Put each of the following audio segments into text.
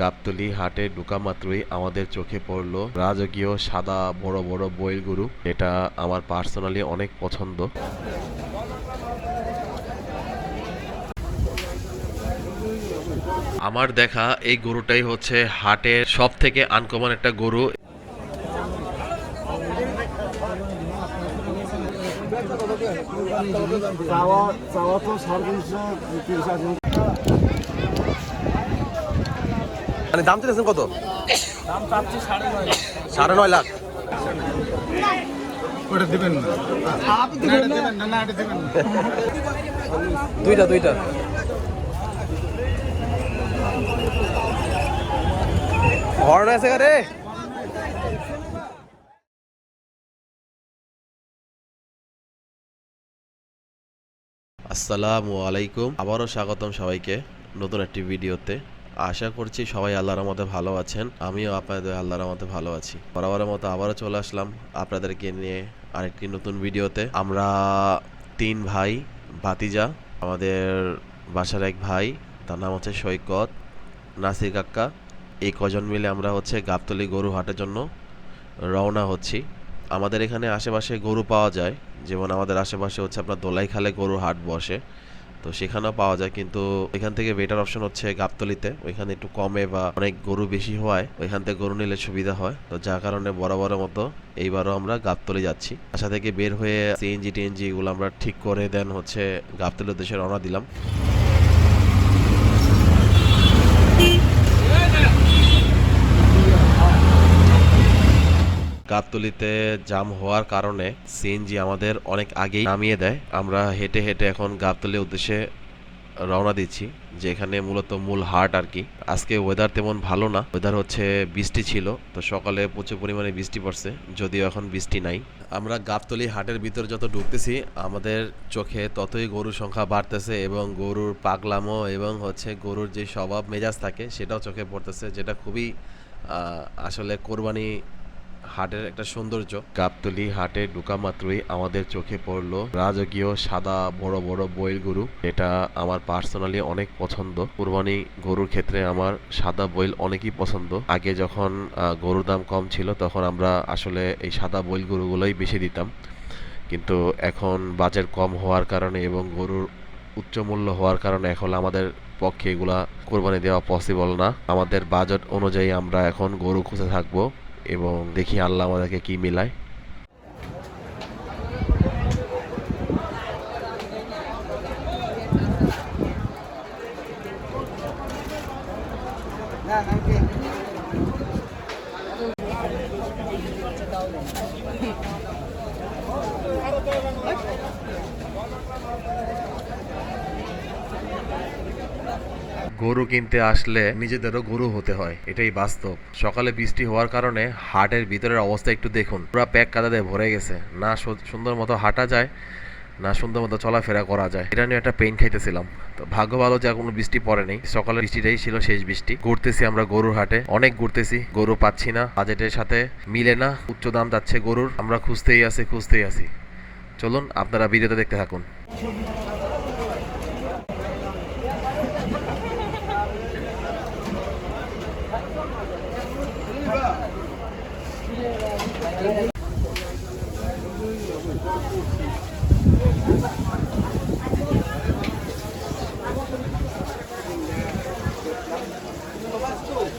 গাবতলি হাটে ঢোকা মাত্রই আমাদের চোখে পড়ল রাজকীয় সাদা বড় বড় বইল গরু। এটা আমার পার্সোনালি অনেক পছন্দ। আমার দেখা এই গরুটাই হচ্ছে হাটের সব থেকে আনকমন একটা গরু তিনশো তিনশো আছে মানে দাম চাইছেন কত? দাম চাচ্ছি সাড়ে নয় সাড়ে নয় লাখ। ওটা দেবেন না। আপনি দেবেন না না এটা দেবেন না। দুইটা দুইটা। হর্ন আছে রে। আসসালামু আলাইকুম। আবারও স্বাগতম সবাইকে নতুন একটি ভিডিওতে। আশা করছি সবাই আল্লাহর মধ্যে ভালো আছেন। আমিও আপনাদের আল্লাহর মধ্যে ভালো আছি। বরাবরের মতো আবারও চলে আসলাম আপনাদেরকে নিয়ে আরেকটি নতুন ভিডিওতে। আমরা তিন ভাই, ভাতিজা, আমাদের বাসার এক ভাই, তার নাম হচ্ছে সৈকত, নাসির কাক্কা। এই কজন মিলে আমরা হচ্ছে গাবতলি গরু হাটের জন্য রওনা হচ্ছি। আমাদের এখানে আশেপাশে গরু পাওয়া যায়। যেমন আমাদের আশেপাশে হচ্ছে আপনার দোলাইখালে গরু হাট বসে। তো সেখানেও পাওয়া যায়, কিন্তু এখান থেকে বেটার অপশন হচ্ছে গাবতলিতে। ওইখানে একটু কমে বা অনেক গরু বেশি হওয়ায় ওইখান থেকে গরু নিলে সুবিধা হয়। তো যার কারণে বরাবর মতো এইবারও আমরা গাবতলি যাচ্ছি। আশা থেকে বের হয়ে সিএনজি টিএনজি এগুলো আমরা ঠিক করে দেন হচ্ছে গাবতলি উদ্দেশ্যে রওনা দিলাম। গাবতলিতে জাম হওয়ার কারণে সিএনজি আমাদের অনেক আগেই নামিয়ে দেয়। আমরা হেঁটে হেঁটে এখন গাবতলির উদ্দেশ্যে রওনা দিচ্ছি যে এখানে মূলত মূল হাট আর কি। আজকে ওয়েদার তেমন ভালো না। ওয়েদার হচ্ছে বৃষ্টি ছিল, তো সকালে প্রচুর পরিমাণে বৃষ্টি পড়ছে, যদিও এখন বৃষ্টি নাই। আমরা গাবতলি হাটের ভিতর যত ঢুকতেছি, আমাদের চোখে ততই গরুর সংখ্যা বাড়তেছে এবং গরুর পাগলামো এবং হচ্ছে গরুর যে স্বভাব মেজাজ থাকে, সেটাও চোখে পড়তেছে, যেটা খুবই আসলে কোরবানি হাটের একটা সৌন্দর্য। গাবতলি হাটে ঢোকা মাত্রই আমাদের চোখে পড়ল রাজকীয় সাদা বড় বড় বইল গরু। এটা আমার পার্সোনালি অনেক পছন্দ। কুরবানি গরুর ক্ষেত্রে আমার সাদা বইল অনেকই পছন্দ। আগে যখন গরুর দাম কম ছিল তখন আমরা আসলে এই সাদা বইল গরুগুলোই বেশি দিতাম। কিন্তু এখন বাজার কম হওয়ার কারণে এবং গরুর উচ্চ মূল্য হওয়ার কারণে এখন আমাদের পক্ষে এগুলা কোরবানি দেওয়া পসিবল না। আমাদের বাজেট অনুযায়ী আমরা এখন গরু খুঁজে থাকব। এবং দেখি আল্লাহ আমাদেরকে কি মিলায়। গরু কিনতে আসলে নিজেদেরও গরু হতে হয়, এটাই বাস্তব। সকালে বৃষ্টি হওয়ার কারণে হাটের ভিতরের অবস্থা একটু দেখুন। পুরো প্যাক কাদাতে ভরে গেছে। না সুন্দর মতো হাঁটা যায়, না সুন্দর মতো চলাফেরা করা যায়। এটা নিয়ে একটা পেন খাইতেছিলাম। তো ভাগ্য ভালো যে কোনো বৃষ্টি পড়ে নেই সকালে বৃষ্টিটাই ছিল শেষ বৃষ্টি। ঘুরতেছি আমরা গরুর হাটে। অনেক ঘুরতেছি, গরু পাচ্ছি না। বাজেটের সাথে মিলে না, উচ্চ দাম যাচ্ছে গরুর। আমরা খুঁজতেই আছি খুঁজতেই আছি। চলুন, আপনারা ভিডিওতে দেখতে থাকুন।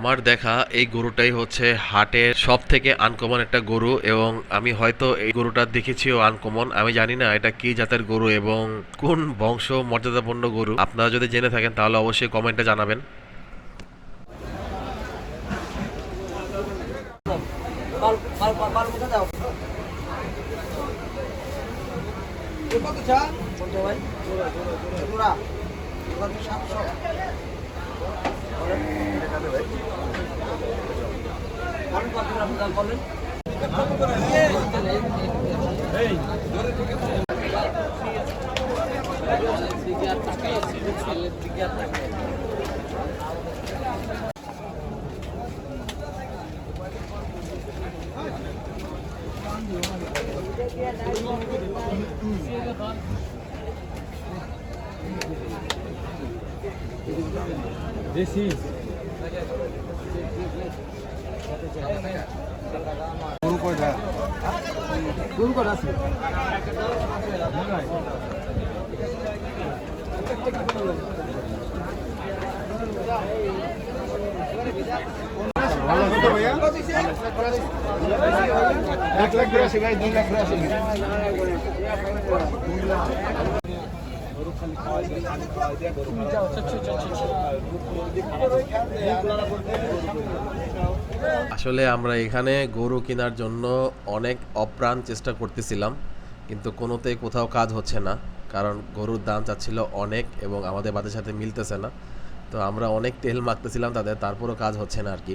আমার দেখা এই গরুটাই হচ্ছে হাটের সব থেকে আনকমন একটা গরু এবং আমি হয়তো এই গরুটা দেখেছিও আনকমন আমি জানি না এটা কি জাতের গরু এবং কোন বংশ মর্যাদাপূর্ণ গরু। আপনারা যদি জেনে থাকেন তাহলে অবশ্যই কমেন্টে জানাবেন। কত চা? কত ভাই। জোড়া কত সাতশো বলেন কত দাম বলেন গরু কয়টা গরু কয়টা আছে। এক লাখ বিরাশি ভাই দুই লাখ আসলে আমরা এখানে গরু কেনার জন্য অনেক অপ্রাণ চেষ্টা করতেছিলাম, কিন্তু কোনোতেই কোথাও কাজ হচ্ছে না, কারণ গরুর দাম চাচ্ছিল অনেক এবং আমাদের বাদের সাথে মিলতেছে না। তো আমরা অনেক তেল মাখতেছিলাম তাদের, তারপরও কাজ হচ্ছে না আর কি।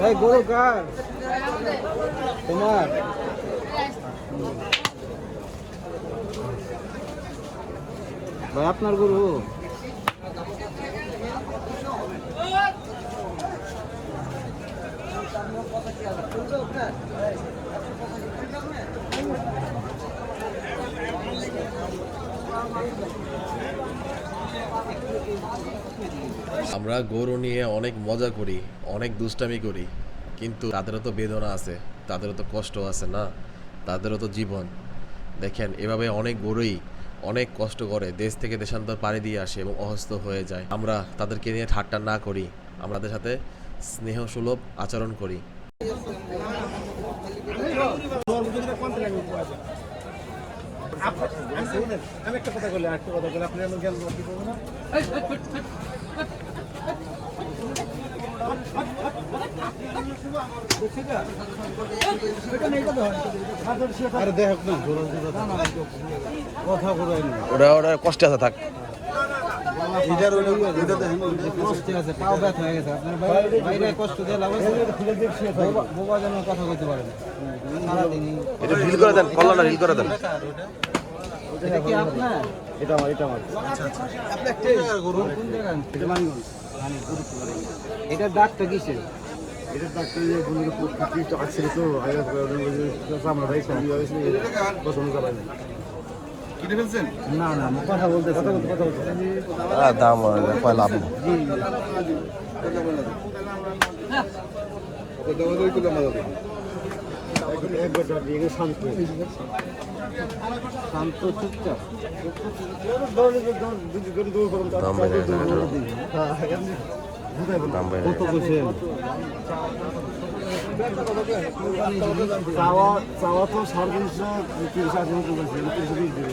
এই গরু কার? তোমার? ভাই আপনার গরু? আমরা গরু নিয়ে অনেক মজা করি, অনেক দুষ্টামি করি, কিন্তু তাদেরও তো বেদনা আছে, তাদেরও তো কষ্ট আছে না? তাদেরও তো জীবন। দেখেন, এভাবে অনেক গরুই অনেক কষ্ট করে দেশ থেকে দেশান্তর পাড়ি দিয়ে আসে এবং অসুস্থ হয়ে যায়। আমরা তাদেরকে নিয়ে ঠাট্টা না করি, আমাদের সাথে স্নেহ সুলভ আচরণ করি। আমি একটা কথা বলি একটা কথা। বলি আপনি জ্ঞান কি করবেন না আছে থাক। এটার ওটা এটা দেখেন কষ্ট আছে পাও ব্যথা হয়ে গেছে আপনার বাইরে বাইরে কষ্ট দিয়ে লাভ আছে বোবা- বোবা যেন কথা বলতে পারে না এটা রিল করে দেন কল্যাণ রিল করে দেন এটা কি আপনার এটা আমার এটা আমার আপনি একটা গরু কোন জায়গা এটা মানিগঞ্জ এটা ডাকটা কিসের এটা ডাক্তার যে গরুর কিছু আছে তো আমরা ভাই কিনে ফেলছেন? না না কথা বলতে কথা বলতে কথা বলতে। দাম কয় লাভ? নেই। শান্ত চুপচাপ দাম চাওয়া চাওয়া তো সাড়ে তিনশো তিনশো আশি মতো করেছে তিনশো তিরিশ দিবে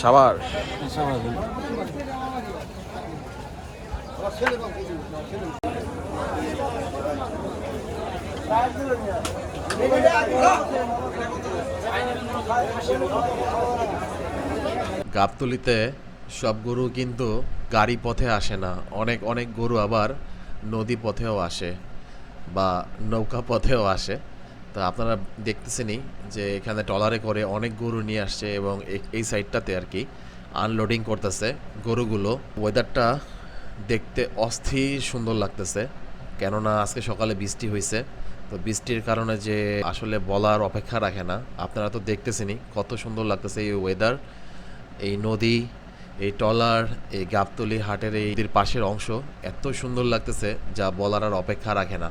সাবার গাবতলিতে সব গরু কিন্তু গাড়ি পথে আসে না। অনেক অনেক গরু আবার নদী পথেও আসে বা নৌকা পথেও আসে। তো আপনারা দেখতেছেনই যে এখানে টলারে করে অনেক গরু নিয়ে আসছে এবং এই সাইডটাতে আর কি আনলোডিং করতেছে গরুগুলো। ওয়েদারটা দেখতে অস্থির সুন্দর লাগতেছে, কেননা আজকে সকালে বৃষ্টি হয়েছে। তো বৃষ্টির কারণে যে আসলে বলার অপেক্ষা রাখে না। আপনারা তো দেখতেছেনই কত সুন্দর লাগতেছে এই ওয়েদার এই নদী, এই টলার এই গাবতলি হাটের এই পাশের অংশ এত সুন্দর লাগতেছে যা বলার আর অপেক্ষা রাখে না।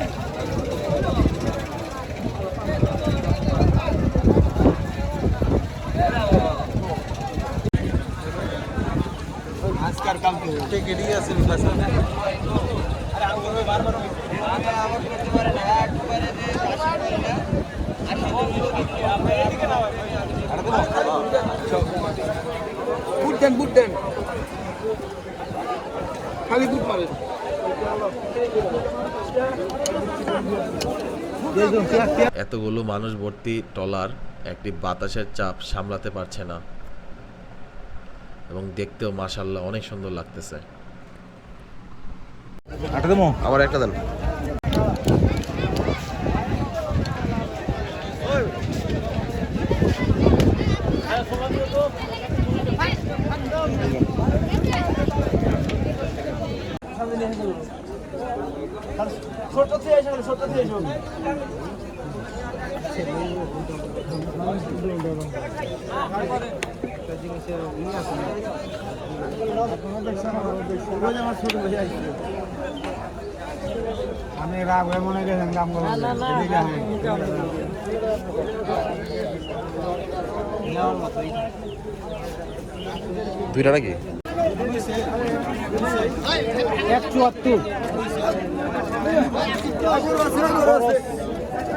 এতগুলো মানুষ ভর্তি টলার একটি বাতাসের চাপ সামলাতে পারছে না। এবং দেখতেও মাশাল্লাহ অনেক সুন্দর লাগতেছে। আটা দেবো? আমার একটা দেন। আমি রাগ হয়ে মনে গেছেন কাম দুইটা নাকি? এক চুয়াত্তর।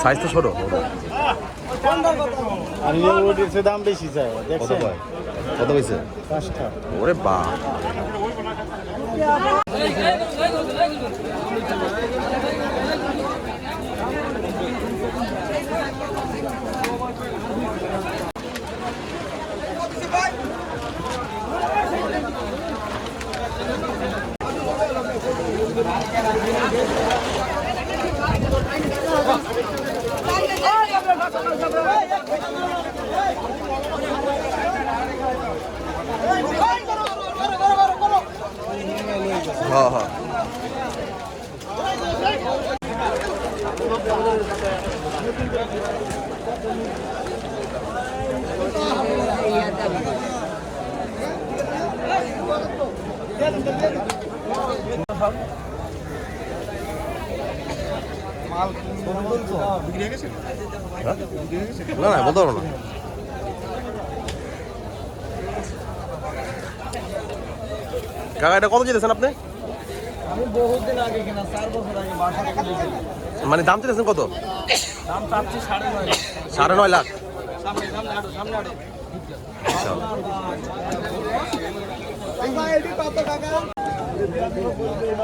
সাইজ তো ছোট। আর ওটির দাম বেশি চাই কত দেখছেন কত ওরে বা না না বলতে পারব না। কাকা এটা কত চেয়েছেন আপনি? আমি বহুদিন আগে কিনা চার বছর আগে বাসা মানে দাম চেয়েছেন কত? দাম চাচ্ছি সাড়ে নয় সাড়ে নয় লাখ? সামনে সামনে আটো সামনে আটো আচ্ছা। ফোন দিয়ে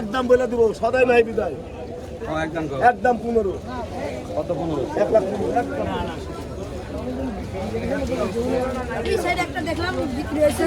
একদম বলে দিব সদাই ভাই বিদায়। একদম একদম পনেরো। কত পনেরো? এক লাখ একটা দেখলাম বিক্রি হয়েছে।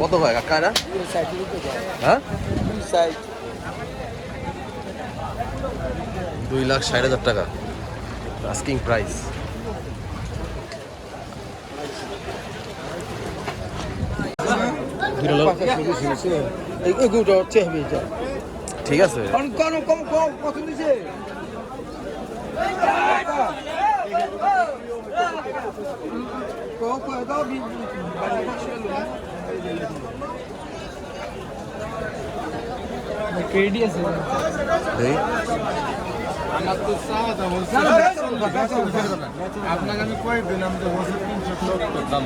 কত হয় কাকা এটা? হ্যাঁ? দুই লাখ ষাট হাজার টাকা। আস্কিং প্রাইস ঠিক আছে। কম কম কম কম কত? আপনাকে আমি কয়ে দিলাম যে বছর তিনশো সত্তর দাম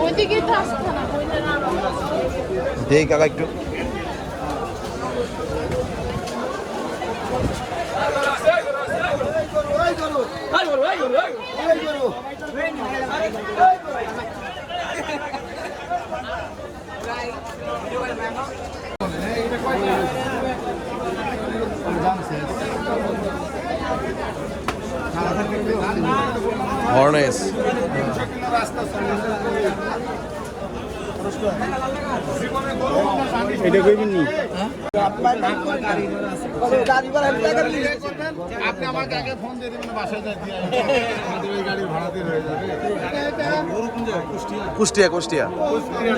ওইদিকে আসতে না। ওইটা না কাকা একটু। হর্নেস এটা কইবেন নি? গাড়ি আপনি আমাকে আগে ফোন দিয়ে দেবেন বাসায় যাই দিয়ে আমাদের ওই গাড়ির ভাড়া দিয়ে হয়ে যাবে। কুষ্টিয়া কুষ্টিয়া। কুষ্টিয়া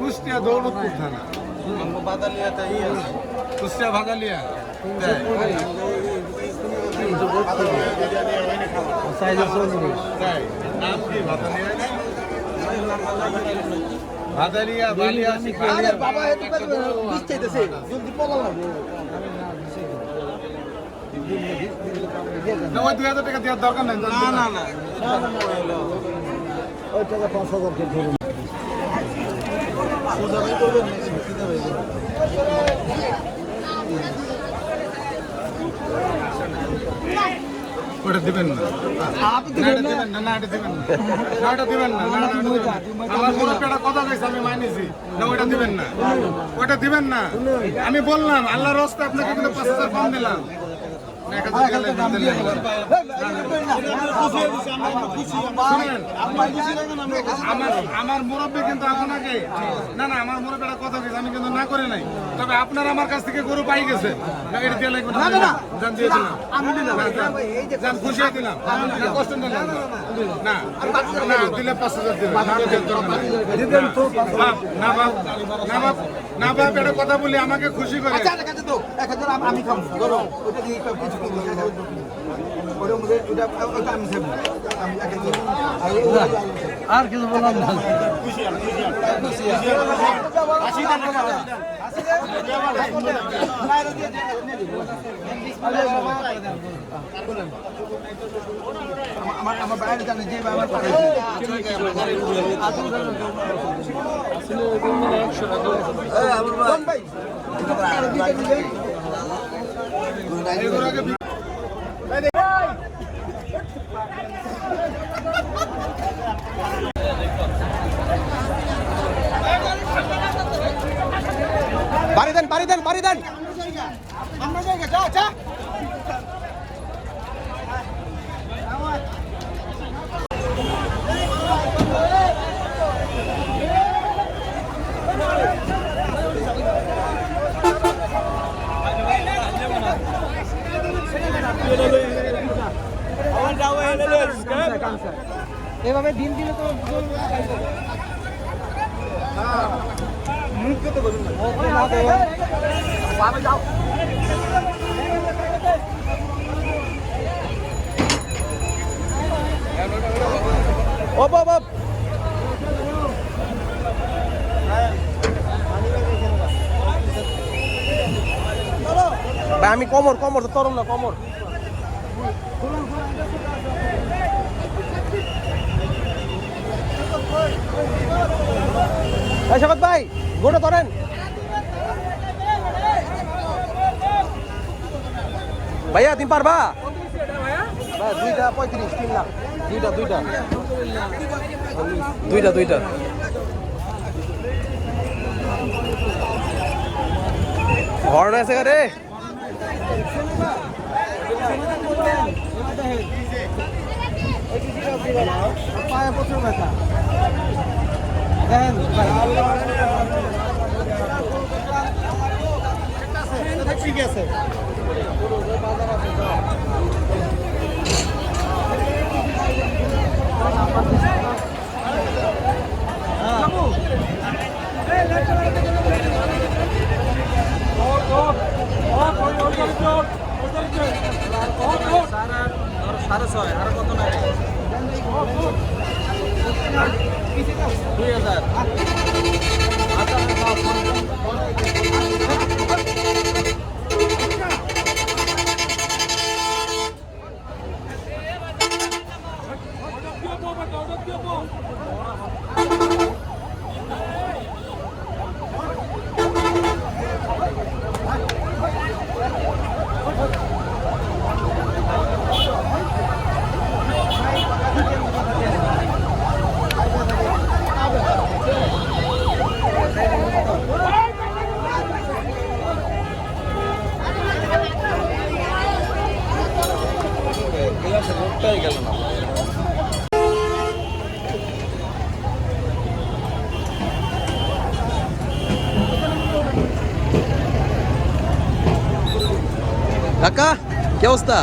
কুষ্টিয়া দৌলতপুর থানা। কুষ্টিয়া ভাদালিয়া নাম কি? ভাদালিয়া ভাদালিয়া বালিয়া আরে বাবা এত বিশ চাইতেছে। জলদি পলা লাগবো দুই হাজার টাকা দেওয়ার দরকার নেই না না না ওই টাকা পাঁচশো করতে ধরুন ওটা দিবেন না। না, এটা দিবেন না। না এটা দিবেন না না ওটা দিবেন না। না। আমার কথা কইছে আমি মানিছি না ওটা দিবেন না। ওটা দিবেন না। আমি বললাম আল্লাহর রাস্তায় আপনাকে কিন্তু পাঁচ হাজার দিলাম। আমার মুরব্বী কিন্তু আপনাকে না না আমার মুরব্বীরা কথা কইছে আমি কিন্তু না করে নাই। তবে আপনার আমার কাছ থেকে গরু পাই গেছে। না এটা দিয়ে লাগবে না। না জান দিয়ে দিলাম আমি দিলাম। জান খুশি দিলাম। কষ্ট না না দিলে পাঁচ হাজার না বাপ না বাপ না বাপ এটা কথা বলি আমাকে খুশি করে। আমি খাব আর কিছু বললাম না। আমার বাইরে জানে যে বাড়ি দেন বাড়ি দেন বাড়ি দেন। আমরা জায়গা যা যা। এভাবে দিন দিলে তো ও বাবা ভাই আমি কমর কমর তরম না কমর। শপথ ভাই, গোটা ধরেন। ভাইয়া দিন পারবা? দুইটা পঁয়ত্রিশ, তিন লাখ। দুইটা দুইটা। দুইটা দুইটা। হর্ন আছে রে। পায়ে প্রচুর ব্যথা দেখেন ঠিক আছে সাড়ে ছয় আর কত নাই দুই হাজার। কাকা কি অবস্থা?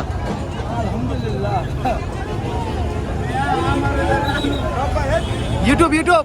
ইউটিউব ইউটিউব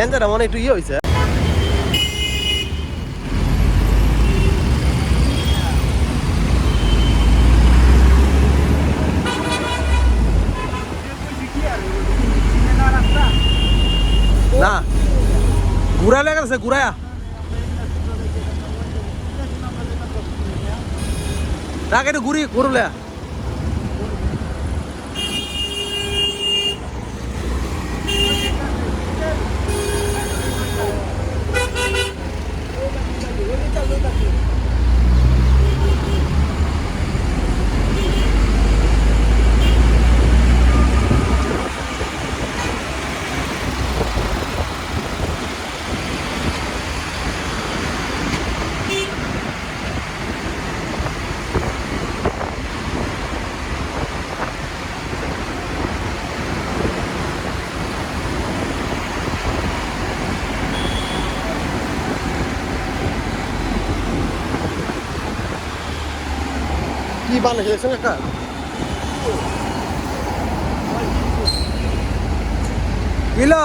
লেন্সটা মনে একটু ইয়ে হয়েছে না। ঘুরা লেগে গেছে ঘুরায়া। রাখ একটু ঘুরি ঘুরলে। salud aquí. দেখছেন একটা। কিলো